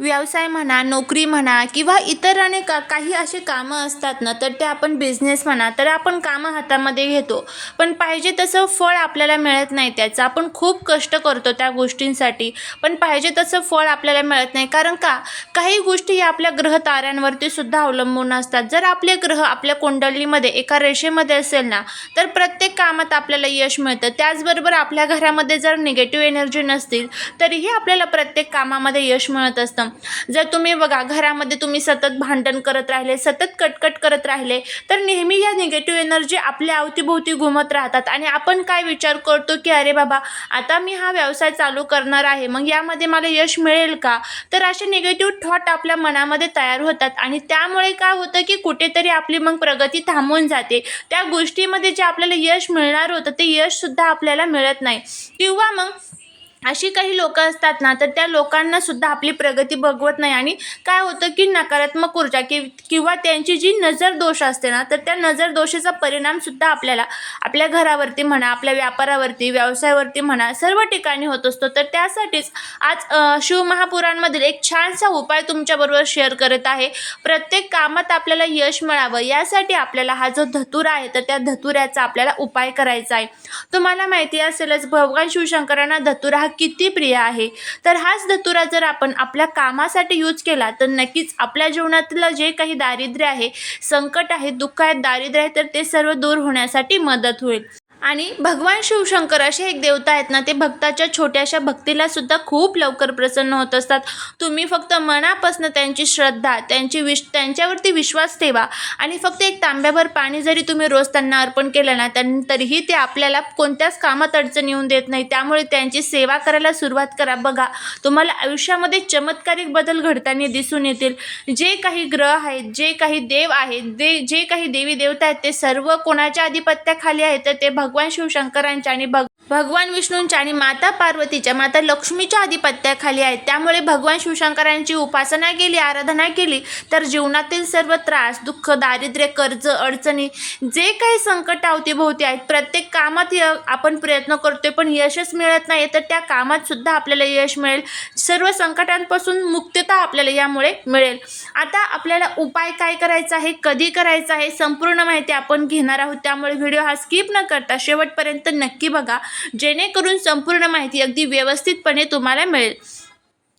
व्यवसाय म्हणा नोकरी म्हणा किंवा इतर अनेक का- काही असे कामं असतात ना तर ते आपण बिझनेस म्हणा तर आपण कामं हातामध्ये घेतो. पण पाहिजे तसं फळ आपल्याला मिळत नाही त्याचं. आपण खूप कष्ट करतो त्या गोष्टींसाठी पण पाहिजे तसं फळ आपल्याला मिळत नाही. कारण का? काही गोष्टी या आपल्या ग्रह ताऱ्यांवरती सुद्धा अवलंबून असतात. जर आपले ग्रह आपल्या कुंडलीमध्ये एका रेषेमध्ये असेल ना तर प्रत्येक कामात आपल्याला यश मिळतं. त्याचबरोबर आपल्या घरामध्ये जर निगेटिव्ह एनर्जी नसतील तरीही आपल्याला प्रत्येक कामामध्ये यश मिळत असतं. जर तुम्ही बघा घरामध्ये तुम्ही सतत भांडण करत राहिले सतत कटकट करत राहिले तर नेहमी या निगेटिव्ह एनर्जी आपल्या अवतीभोवती घुमत राहतात. आणि आपण काय विचार करतो की अरे बाबा आता मी हा व्यवसाय चालू करणार आहे मग यामध्ये मला यश मिळेल का? तर असे निगेटिव्ह थॉट आपल्या मनामध्ये तयार होतात. आणि त्यामुळे काय होतं की कुठेतरी आपली मग प्रगती थांबून जाते. त्या गोष्टीमध्ये जे आपल्याला यश मिळणार होतं ते यशसुद्धा आपल्याला मिळत नाही. किंवा मग अशी काही लोक असतात ना तर त्या लोकांना सुद्धा आपली प्रगती बघवत नाही. आणि काय होतं की नकारात्मक ऊर्जा कि किंवा त्यांची जी नजर दोष असते ना तर त्या नजर दोषाचा परिणामसुद्धा आपल्याला आपल्या घरावरती म्हणा आपल्या व्यापारावरती व्यवसायावरती म्हणा सर्व ठिकाणी होत असतो. तर त्यासाठीच आज शिवमहापुरांमधील शिवमहापुराणमधील एक छानसा उपाय तुमच्याबरोबर शेअर करत आहे. प्रत्येक कामात आपल्याला यश मिळावं यासाठी आपल्याला हा जो धतुरा आहे तर त्या धतुऱ्याचा आपल्याला उपाय करायचा आहे. तुम्हाला माहिती असेलच भगवान शिवशंकरांना धतुरा हा किती प्रिय आहे. तर हाच धतुरा जर आपण आपल्या कामासाठी यूज केला तर नक्कीच आपल्या जीवनातलं जे काही दारिद्र्य आहे संकट आहे दुःख आहे दारिद्र्य आहे तर ते सर्व दूर होण्यासाठी मदत होईल. आणि भगवान शिवशंकर असे एक देवता आहेत ना ते भक्ताच्या छोट्याशा भक्तीला सुद्धा खूप लवकर प्रसन्न होत असतात. तुम्ही फक्त मनापासून त्यांची श्रद्धा त्यांची विश त्यांच्यावरती विश्वास ठेवा आणि फक्त एक तांब्याभर पाणी जरी तुम्ही रोज त्यांना अर्पण केलं ना त्यां तरीही ते आपल्याला कोणत्याच कामात अडचण येऊन देत नाही. त्यामुळे त्यांची सेवा करायला सुरुवात करा. बघा तुम्हाला आयुष्यामध्ये चमत्कारिक बदल घडताना दिसून येतील. जे काही ग्रह आहेत जे काही देव आहेत दे जे काही देवी देवता आहेत ते सर्व कोणाच्या आधिपत्याखाली आहेत तर ते भगवान शिवशंकरांच्या आणि भग भगवान विष्णूंच्या आणि माता पार्वतीच्या माता लक्ष्मीच्या आधिपत्याखाली आहेत. त्यामुळे भगवान शिवशंकरांची उपासना केली आराधना केली तर जीवनातील सर्व त्रास दुःख दारिद्र्य कर्ज अडचणी जे काही संकट अवतीभोवती आहेत प्रत्येक कामात य आपण प्रयत्न करतोय पण यशच मिळत नाही तर त्या कामात सुद्धा आपल्याला यश मिळेल. सर्व संकटांपासून मुक्तता आपल्याला यामुळे मिळेल. आता आपल्याला उपाय काय करायचा आहे कधी करायचा आहे संपूर्ण माहिती आपण घेणार आहोत. त्यामुळे व्हिडिओ हा स्किप न करता शेवटपर्यंत नक्की बघा. जेणेकरून संपूर्ण माहिती अगदी व्यवस्थितपणे तुम्हाला मिळेल.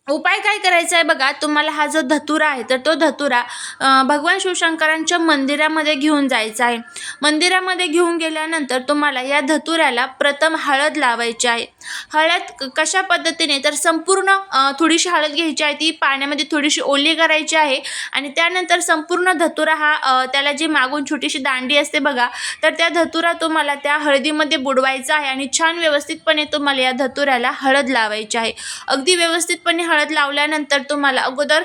उपाय काय करायचा आहे बघा तुम्हाला हा जो धतुरा आहे तर तो धतुरा भगवान शिवशंकरांच्या मंदिरामध्ये घेऊन जायचा आहे. मंदिरामध्ये घेऊन गेल्यानंतर तुम्हाला या धतुऱ्याला प्रथम हळद लावायची आहे. हळद क- कशा पद्धतीने? तर संपूर्ण थोडीशी हळद घ्यायची आहे ती पाण्यामध्ये थोडीशी ओली करायची आहे आणि त्यानंतर संपूर्ण धतुरा हा त्याला जी मागून छोटीशी दांडी असते बघा तर त्या धतुरा तुम्हाला त्या हळदीमध्ये बुडवायचा आहे आणि छान व्यवस्थितपणे तुम्हाला या धतुऱ्याला हळद लावायची आहे. अगदी व्यवस्थितपणे हळद लावल्यानंतर तुम्हाला अगोदर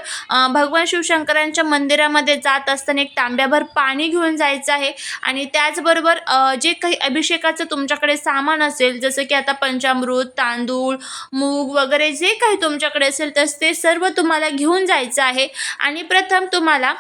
भगवान शिवशंकरांच्या मंदिरामध्ये जात असताना एक तांब्याभर पाणी घेऊन जायचं आहे आणि त्याचबरोबर जे काही अभिषेकाचं तुमच्याकडे सामान असेल जसं की आता पंचामृत अमृत तांदूळ मूग वगैरे जे काही तुमच्याकडे असेल तर ते सर्व तुम्हाला घेऊन जायचं आहे. आणि प्रथम तुम्हाला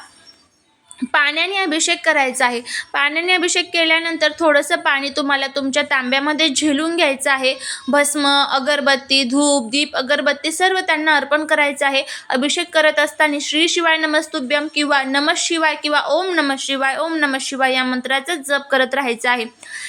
पाण्याने अभिषेक करायचा आहे. पाण्याने अभिषेक केल्यानंतर थोडंसं पाणी तुम्हाला तुमच्या तांब्यामध्ये झेलून घ्यायचं आहे. भस्म अगरबत्ती धूप दीप अगरबत्ती सर्व त्यांना अर्पण करायचं आहे. अभिषेक करत असताना श्री शिवाय नमस्तुभ्यम किंवा नमः शिवाय किंवा ओम नमः शिवाय ओम नमः शिवाय या मंत्राचा जप करत राहायचा आहे.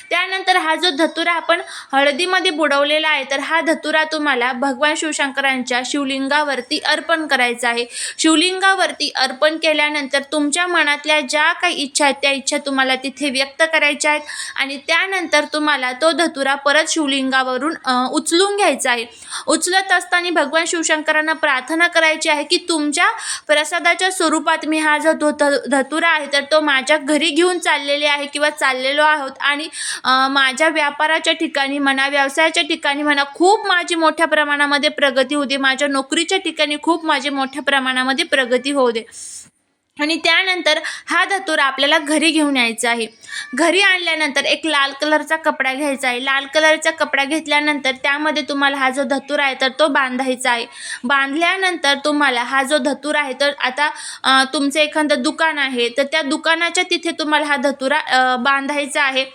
त्यानंतर हा जो धतुरा आपण हळदीमध्ये बुडवलेला आहे तर हा धतुरा तुम्हाला भगवान शिवशंकरांच्या शिवलिंगावरती अर्पण करायचा आहे. शिवलिंगावरती अर्पण केल्यानंतर तुमच्या मनात मनातल्या ज्या काही इच्छा आहेत त्या इच्छा तुम्हाला तिथे व्यक्त करायच्या आहेत आणि त्यानंतर तुम्हाला तो धतुरा परत शिवलिंगावरून उचलून घ्यायचा आहे. उचलत असताना भगवान शिवशंकरांना प्रार्थना करायची आहे की तुमच्या प्रसादाच्या स्वरूपात मी हा जो धो धतुरा आहे तर तो माझ्या घरी घेऊन चाललेले आहे किंवा चाललेलो आहोत आणि माझ्या व्यापाराच्या ठिकाणी म्हणा व्यवसायाच्या ठिकाणी म्हणा खूप माझी मोठ्या प्रमाणामध्ये प्रगती होते माझ्या नोकरीच्या ठिकाणी खूप माझी मोठ्या प्रमाणामध्ये प्रगती होऊ दे. आणि त्यानंतर हा धतूर आपल्याला घरी घेऊन यायचा आहे. घरी आणल्यानंतर एक लाल कलरचा कपडा घ्यायचा आहे. लाल कलरचा कपडा घेतल्यानंतर त्यामध्ये तुम्हाला हा जो धतूर आहे तर तो बांधायचा आहे. बांधल्यानंतर तुम्हाला हा जो धतूर आहे तर आता तुमचं एखादं दुकान आहे तर त्या दुकानाच्या तिथे तुम्हाला हा धतुरा बांधायचा आहे.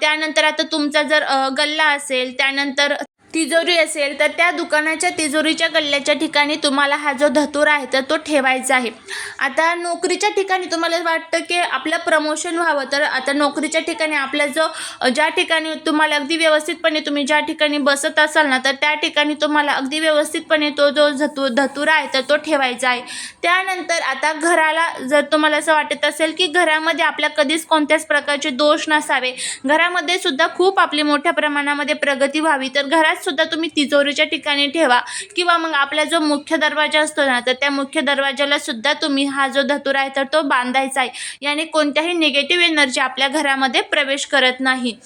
त्यानंतर आता तुमचा जर गल्ला असेल त्यानंतर तिजोरी असेल तर त्या दुकानाच्या तिजोरीच्या गल्ल्याच्या ठिकाणी तुम्हाला हा जो धतूर आहे तर तो ठेवायचा आहे. आता नोकरीच्या ठिकाणी तुम्हाला वाटतं की आपलं प्रमोशन व्हावं तर आता नोकरीच्या ठिकाणी आपला जो ज्या ठिकाणी तुम्हाला अगदी व्यवस्थितपणे तुम्ही ज्या ठिकाणी बसत असाल ना तर त्या ठिकाणी तुम्हाला अगदी व्यवस्थितपणे तो जो धतू धतूर आहे तर तो ठेवायचा आहे. त्यानंतर आता घराला जर तुम्हाला असं वाटत असेल की घरामध्ये आपल्या कधीच कोणत्याच प्रकारचे दोष नसावे घरामध्ये सुद्धा खूप आपली मोठ्या प्रमाणामध्ये प्रगती व्हावी तर घरात सुद्धा तुम्ही तिजोरीच्या ठिकाणी ठेवा. किंवा मग आपला जो मुख्य दरवाजा असतो ना तर त्या मुख्य दरवाजाला सुद्धा तुम्ही हा जो धतुरा आहे तर तो बांधायचा आहे. याने कोणत्याही निगेटिव्ह एनर्जी आपल्या घरामध्ये प्रवेश करत नाही.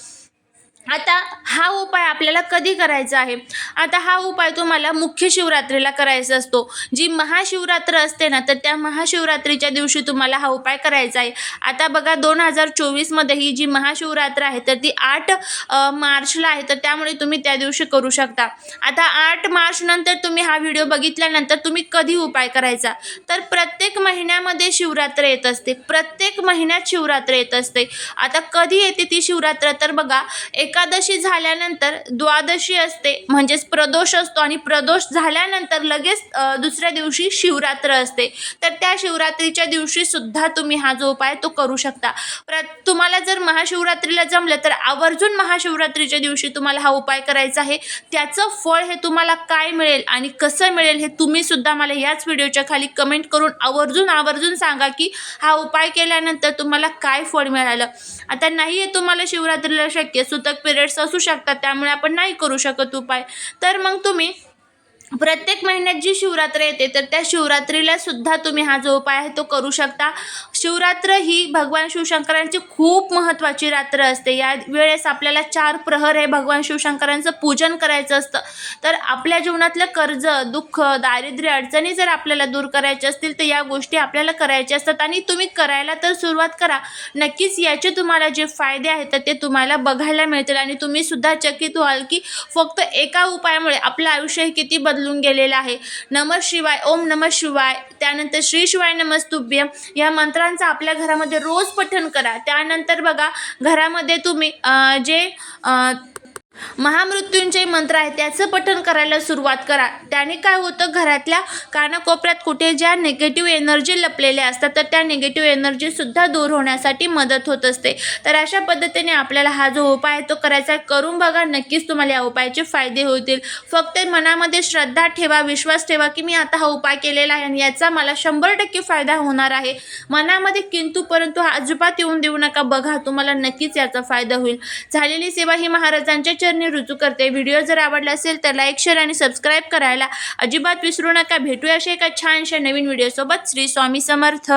आता हा उपाय आपल्याला कधी करायचा आहे? आता हा उपाय तुम्हाला मुख्य शिवरात्रीला करायचा असतो. जी महाशिवरात्र असते ना तर त्या महाशिवरात्रीच्या दिवशी तुम्हाला हा उपाय करायचा आहे. आता बघा दोन हजार चोवीसमध्ये ही जी महाशिवरात्र आहे तर ती आठ मार्चला आहे तर त्यामुळे तुम्ही त्या दिवशी करू शकता. आता आठ मार्चनंतर तुम्ही हा व्हिडिओ बघितल्यानंतर तुम्ही कधी उपाय करायचा? तर प्रत्येक महिन्यामध्ये शिवरात्र येत असते. प्रत्येक महिन्यात शिवरात्र येत असते. आता कधी येते ती शिवरात्र? तर बघा एकादशी झाल्यानंतर द्वादशी असते. म्हणजेच प्रदोष असतो आणि प्रदोष झाल्यानंतर लगेच दुसऱ्या दिवशी शिवरात्र असते. तर त्या शिवरात्रीच्या दिवशी सुद्धा तुम्ही हा जो उपाय तो करू शकता. प्र तुम्हाला जर महाशिवरात्रीला जमलं तर आवर्जून महाशिवरात्रीच्या दिवशी तुम्हाला हा उपाय करायचा आहे. त्याचं फळ हे तुम्हाला काय मिळेल आणि कसं मिळेल हे तुम्ही सुद्धा मला याच व्हिडिओच्या खाली कमेंट करून आवर्जून आवर्जून सांगा की हा उपाय केल्यानंतर तुम्हाला काय फळ मिळालं. आता नाही आहे तुम्हाला शिवरात्रीला शक्य. सुतक पिरियड्स असू शकतात त्यामुळे आपण नाही करू शकत उपाय. तर मग तुम्ही प्रत्येक महिन्यात जी शिवरात्र येते तर त्या शिवरात्रीला सुद्धा तुम्ही हा जो उपाय आहे तो करू शकता. शिवरात्र ही भगवान शिवशंकरांची खूप महत्त्वाची रात्र असते. या वेळेस आपल्याला चार प्रहर हे भगवान शिवशंकरांचं पूजन करायचं असतं. तर आपल्या जीवनातलं कर्ज दुःख दारिद्र्य अडचणी जर आपल्याला दूर करायच्या असतील तर या गोष्टी आपल्याला करायच्या असतात. आणि तुम्ही करायला तर सुरुवात करा. नक्कीच याचे तुम्हाला जे फायदे आहेत तर ते तुम्हाला बघायला मिळतील. आणि तुम्ही सुद्धा चकित व्हाल की फक्त एका उपायामुळे आपलं आयुष्य हे किती बदलून गेलेलं आहे. नम शिवाय ओम नम शिवाय. त्यानंतर श्री शिवाय नमस्तुभ्यम या मंत्रांचं आपल्या घरामध्ये रोज पठण करा. त्यानंतर बघा घरामध्ये तुम्ही जे महामृत्यूंजय मंत्र आहे त्याचं पठण करायला सुरुवात करा. त्याने काय होतं घरातल्या कानाकोपऱ्यात कुठे ज्या निगेटिव्ह एनर्जी लपलेल्या असतात तर त्या निगेटिव्ह एनर्जीसुद्धा दूर होण्यासाठी मदत होत असते. तर अशा पद्धतीने आपल्याला हा जो उपाय आहे तो करायचा आहे. करून बघा नक्कीच तुम्हाला या उपायाचे फायदे होतील. फक्त मनामध्ये श्रद्धा ठेवा विश्वास ठेवा की मी आता हा उपाय केलेला आहे आणि याचा मला शंभर टक्के फायदा होणार आहे. मनामध्ये किंतु परंतु हा अजिबात येऊन देऊ नका. बघा तुम्हाला नक्कीच याचा फायदा होईल. झालेली सेवा ही महाराजांच्या चरणी रुजू करते. व्हिडिओ जर आवडला असेल तर लाईक शेअर आणि सबस्क्राईब करायला अजिबात विसरू नका. भेटूया अशा एका छानशा नवीन व्हिडिओसोबत. श्री स्वामी समर्थ.